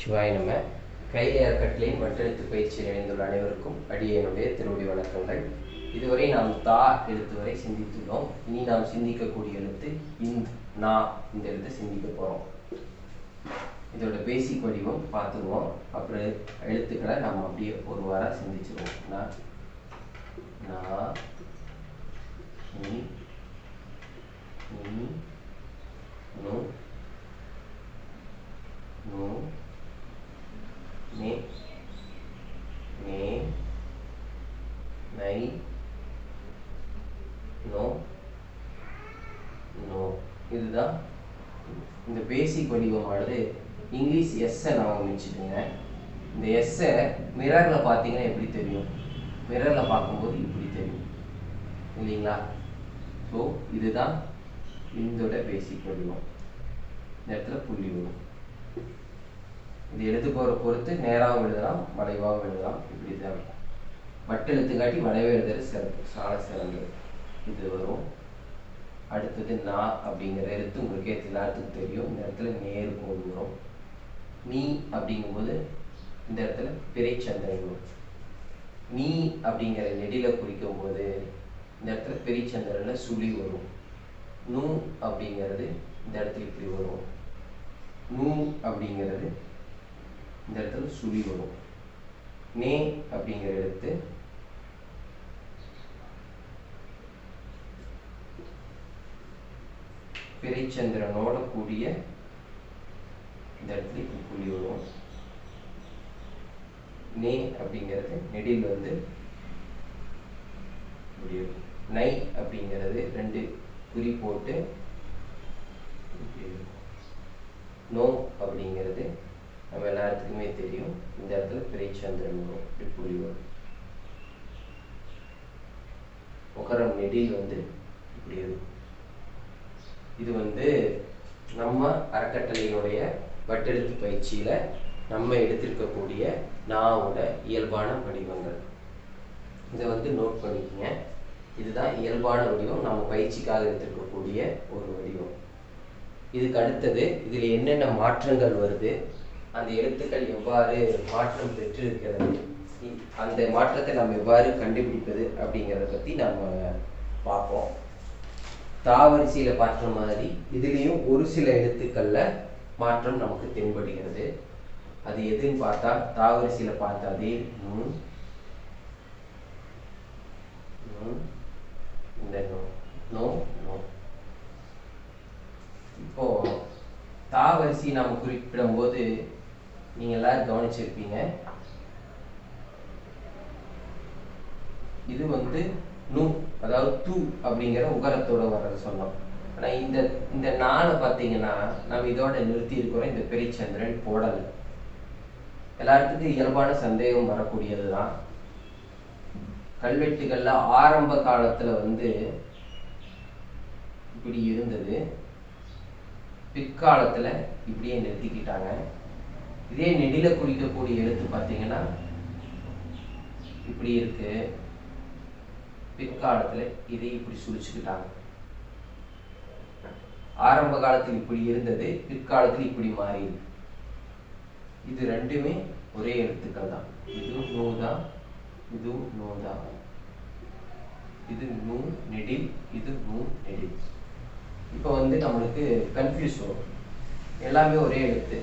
சிவாய் நம்ம கைலை அறக்கட்டளையின் வட்டெழுத்து பயிற்சி இணைந்துள்ள அனைவருக்கும் அடியனுடைய திருவடி வணக்கங்கள். இதுவரை நாம் தா எழுத்து வரை சிந்தித்துள்ளோம். இனி நாம் சிந்திக்கக்கூடிய எழுத்து இந்த நா இந்த எழுத்து சிந்திக்க போகிறோம் இதோட பேசிக் வடிவம் பார்த்துருவோம். அப்புறம் எழுத்துக்களை நம்ம அப்படியே ஒரு வாரம் சிந்திச்சிருவோம். நான் நா நீ நே நை நோ நோ இதுதான் இந்த பேசிக் வடிவமானது இங்கிலீஷ் எஸ்ஸை நான் கவனிச்சுட்டுங்க இந்த எஸ்ஸை மிரரில் பார்த்தீங்கன்னா எப்படி தெரியும்? மிரரில் பார்க்கும்போது இப்படி தெரியும். இல்லைங்களா? ஸோ இதுதான் இந்தோட பேசிக் வடிவம். இந்த இடத்துல புள்ளி வரும். இது எழுத்து போகிற பொறுத்து நேராகவும் எழுதலாம் வளைவாகவும் எழுதலாம். இப்படி தான் இருக்கும் வட்டெழுத்துக்காட்டி வளைவே எழுதுறது சிறப்பு. சால சிறந்தது. இது வரும். அடுத்தது நா அப்படிங்கிற எழுத்து உங்களுக்கே எல்லாத்துக்கும் தெரியும். இந்த இடத்துல நேர் கோடு வரும் நீ அப்படிங்கும்போது இந்த இடத்துல பிறைச்சந்திரன் வரும் நீ அப்படிங்கிற நெடில குறிக்கும் போது இந்த இடத்துல பிறைச்சந்திரன்ல சுழி வரும். நூ அப்படிங்கிறது இந்த இடத்துல இப்படி வரும். நூ அப்படிங்கிறது இந்த இடத்துல சுழி வரும். நே அப்படிங்கிற எழுத்து பிறைச்சந்திரனோட கூடிய இந்த இடத்துல புள்ளி வரும். நே அப்படிங்கிறது நெடில் வந்து இப்படி நை அப்படிங்கிறது ரெண்டு குறி போட்டு இப்படி நோ அப்படிங்கிறது நம்ம எல்லாத்துக்குமே தெரியும். இந்த இடத்துல பிறைச்சந்திரன் வரும். இப்படி புள்ளி வரும். உகரம் நெடில் வந்து இப்படி இருக்கும். இது வந்து நம்ம அறக்கட்டளையினுடைய வட்டெழுத்து பயிற்சியில நம்ம எடுத்திருக்கக்கூடிய நாவோட இயல்பான வடிவங்கள். இதை வந்து நோட் பண்ணிக்கங்க. இதுதான் இயல்பான வடிவம். நம்ம பயிற்சிக்காக எடுத்திருக்கக்கூடிய ஒரு வடிவம். இதுக்கு அடுத்தது இதில் என்னென்ன மாற்றங்கள் வருது? அந்த எழுத்துக்கள் எவ்வாறு மாற்றம் பெற்றிருக்கிறது? இ- அந்த மாற்றத்தை நம்ம எவ்வாறு கண்டுபிடிப்பது அப்படிங்கிறத பற்றி நம்ம பார்ப்போம். தாவரிசையில் பார்க்குற மாதிரி இதுலேயும் ஒரு சில எழுத்துக்களில் மாற்றம் நமக்கு தென்படுகிறது. அது எதுன்னு பார்த்தா தாவரிசையில் பார்த்த அதே நூ இந்த நோ நோ நோ இப்போ தாவரிசை நாம் குறிப்பிடும் போது நீங்க எல்லாரும் கவனிச்சிருப்பீங்க. இது வந்து நூ அதாவது து அப்படிங்கிற உகரத்தோட வர்றது சொன்னோம் ஆனால் இந்த இந்த நாளை பார்த்தீங்கன்னா நம்ம இதோட நிறுத்தி இருக்கிறோம். இந்த பெரிச்சந்திரன் போடலை. எல்லாத்துக்கும் இயல்பான சந்தேகம் வரக்கூடியது தான் கல்வெட்டுகளில் ஆரம்ப காலத்தில் வந்து இப்படி இருந்தது. பிற்காலத்தில் இப்படியே நிறுத்திக்கிட்டாங்க. இதே நெடில குறிக்கக்கூடிய எழுத்து பார்த்தீங்கன்னா இப்படி இருக்குது பிற்காலத்துல இதை இப்படி சுழிச்சுக்கிட்டாங்க ஆரம்ப காலத்தில் இப்படி இருந்தது பிற்காலத்தில் இப்படி மாறியது. இது ரெண்டுமே ஒரே எழுத்துக்கள் தான். இதுவும் நூ தான் இதுவும் நூ தான். இது நூ நெடில் இது நூ நெடில். இப்போ வந்து நம்மளுக்கு கன்ஃபியூஸ் வரும். எல்லாமே ஒரே எழுத்து.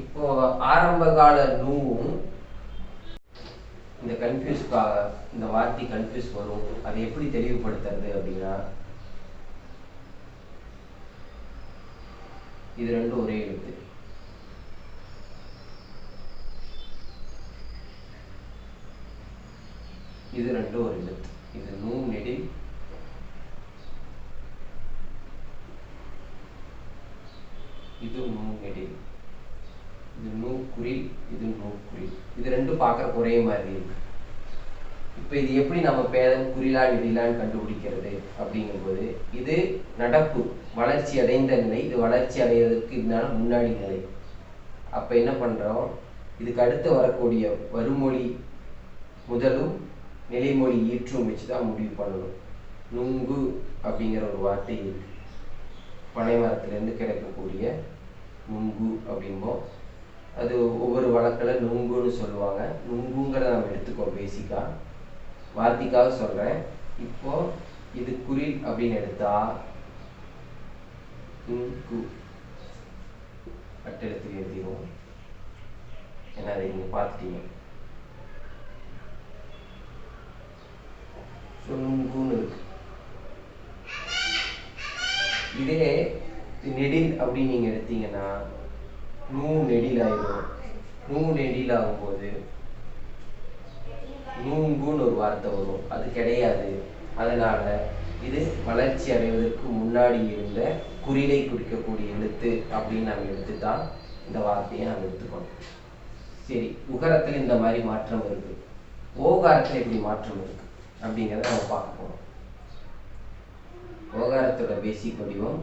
இப்போ ஆரம்ப கால நூவும் இந்த கன்ஃபியூஸ் இந்த வார்த்தை கன்ஃபியூஸ் வரும் அதை எப்படி தெளிவுபடுத்துறது அப்படின்னா இது ரெண்டும் ஒரே எழுத்து. இது ரெண்டும் ஒரு எழுத்து. இது நூ நெடில் இது நூ நெடில் குறி குறில் இது நூ குறில் இது ரெண்டும் பார்க்கறக்கு ஒரே மாதிரி இருக்கு. இப்போ இது எப்படி நம்ம பேதம் குறிலா விதிலான்னு கண்டுபிடிக்கிறது அப்படிங்கும்போது இது நடப்பு வளர்ச்சி அடைந்த நிலை. இது வளர்ச்சி அடைவதற்கு இதனால முன்னாடி நிலை. அப்போ என்ன பண்ணுறோம் இதுக்கு அடுத்து வரக்கூடிய வருமொழி முதலும் நிலைமொழி ஈற்றும் வச்சு தான் முடிவு பண்ணணும். நுங்கு அப்படிங்கிற ஒரு வார்த்தை இருக்கு. பனை மரத்துலேருந்து கிடைக்கக்கூடிய நுங்கு அப்படிம்போம் அது ஒவ்வொரு வழக்கில் நுங்குன்னு சொல்லுவாங்க. நுங்குங்கிறத நம்ம எடுத்துக்கோ பேசிக்காக வார்த்தைக்காக சொல்கிறேன் இப்போ இது குரில் அப்படின்னு எடுத்தா நுங்கு. அட்டெடுத்து எழுதிடுவோம். ஏன்னா அதை நீங்கள் பார்த்துட்டீங்க. ஸோ நுங்குன்னு இருக்கு. இதே நெடில் அப்படின்னு நீங்கள் எடுத்தீங்கன்னா நூ நெடில் ஆயிடும் நூ நெடில் ஆகும்போது நூங்குன்னு ஒரு வார்த்தை வரும். அது கிடையாது. அதனால இது வளர்ச்சி அடைவதற்கு முன்னாடி இருந்த குறிலை குறிக்கக்கூடிய எழுத்து அப்படின்னு நம்ம எடுத்துட்டா இந்த வார்த்தையை நம்ம எடுத்துக்கணும். சரி உகரத்தில் இந்த மாதிரி மாற்றம் இருக்கு. ஓகாரத்தில் எப்படி மாற்றம் இருக்கு. அப்படிங்கிறத நம்ம பார்க்க போகிறோம் ஓகாரத்தோட பேசிக் வடிவம்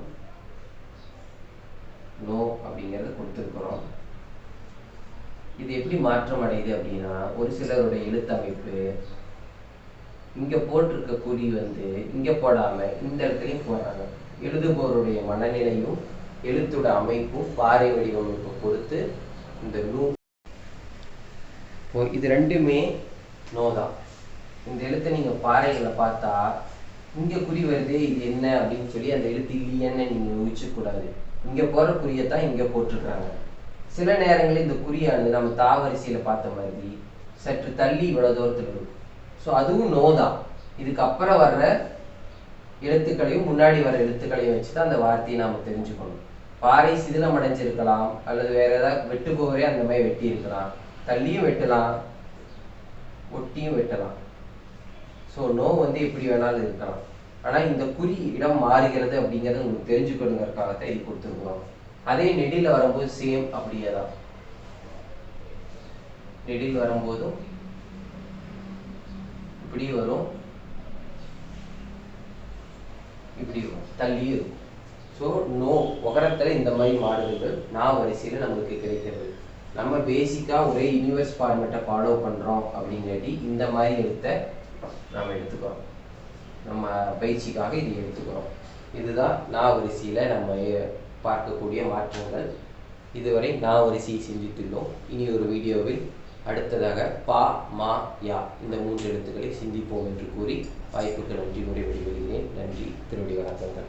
நோ அப்படிங்கிறத கொடுத்துருக்குறோம். இது எப்படி மாற்றம் அடையுது அப்படின்னா ஒரு சிலருடைய எழுத்தமைப்பு இங்கே போட்டிருக்க குறி வந்து இங்கே போடாமல் இந்த இடத்துலையும் போடுறாங்க. எழுதுபவருடைய மனநிலையும் எழுத்தோட அமைப்பும் பாறை வடிவமைப்பு பொறுத்து இந்த நூ இது ரெண்டுமே நோ தான். இந்த எழுத்தை நீங்கள் பாறைகளை பார்த்தா இங்கே குறி வருதே இது என்ன அப்படின்னு சொல்லி அந்த எழுத்து இல்லையன்னு நீங்கள் யோசிச்சு இங்கே போகிற குறியை தான் இங்கே போட்டிருக்கிறாங்க சில நேரங்களில் இந்த குறியானது நம்ம தாவரிசையில் பார்த்த மாதிரி சற்று தள்ளி இவ்வளோ தூரத்தில் இருக்கும். ஸோ அதுவும் நோ தான். இதுக்கு அப்புறம் வர்ற எழுத்துக்களையும் முன்னாடி வர எழுத்துக்களையும் வச்சு தான் அந்த வார்த்தையை நாம் தெரிஞ்சுக்கணும். பாறை சிதிலம் அடைஞ்சிருக்கலாம் அல்லது வேற ஏதாவது வெட்டுபவரே அந்த மாதிரி வெட்டி இருக்கலாம் தள்ளியும் வெட்டலாம் ஒட்டியும் வெட்டலாம். ஸோ நோ வந்து எப்படி வேணாலும் இருக்கலாம். ஆனால் இந்த குறி இடம் மாறுகிறது அப்படிங்கிறத உங்களுக்கு தெரிஞ்சுக்கணுங்கிறதுக்காகத்தான் இது கொடுத்துருக்குறோம். அதே நெடில் வரும்போது சேம் அப்படியே தான் நெடில் வரும்போதும் இப்படி வரும். இப்படி வரும். தள்ளி இருக்கும். ஸோ நோ உகரத்தில் இந்த மாதிரி மாடல்கள் நான் வரிசையில் நம்மளுக்கு கிடைக்கிறது. நம்ம பேசிக்காக ஒரே யூனிவர்ஸ் ஃபார்மேட்டை ஃபாலோ பண்ணுறோம் அப்படிங்காட்டி இந்த மாதிரி எழுத்த நம்ம எடுத்துக்கிறோம். நம்ம பயிற்சிக்காக இதை எடுத்துக்கிறோம். இதுதான் நாவரிசியில் நம்ம பார்க்கக்கூடிய மாற்றங்கள். இதுவரை நாவரிசியை சிந்தித்துள்ளோம். இனி ஒரு வீடியோவில் அடுத்ததாக பா மா யா இந்த மூன்று எழுத்துக்களை சிந்திப்போம் என்று கூறி வாய்ப்புக்கு நன்றி கூறி விடைபெறுகிறேன் நன்றி திருவடி வணக்கங்கள்.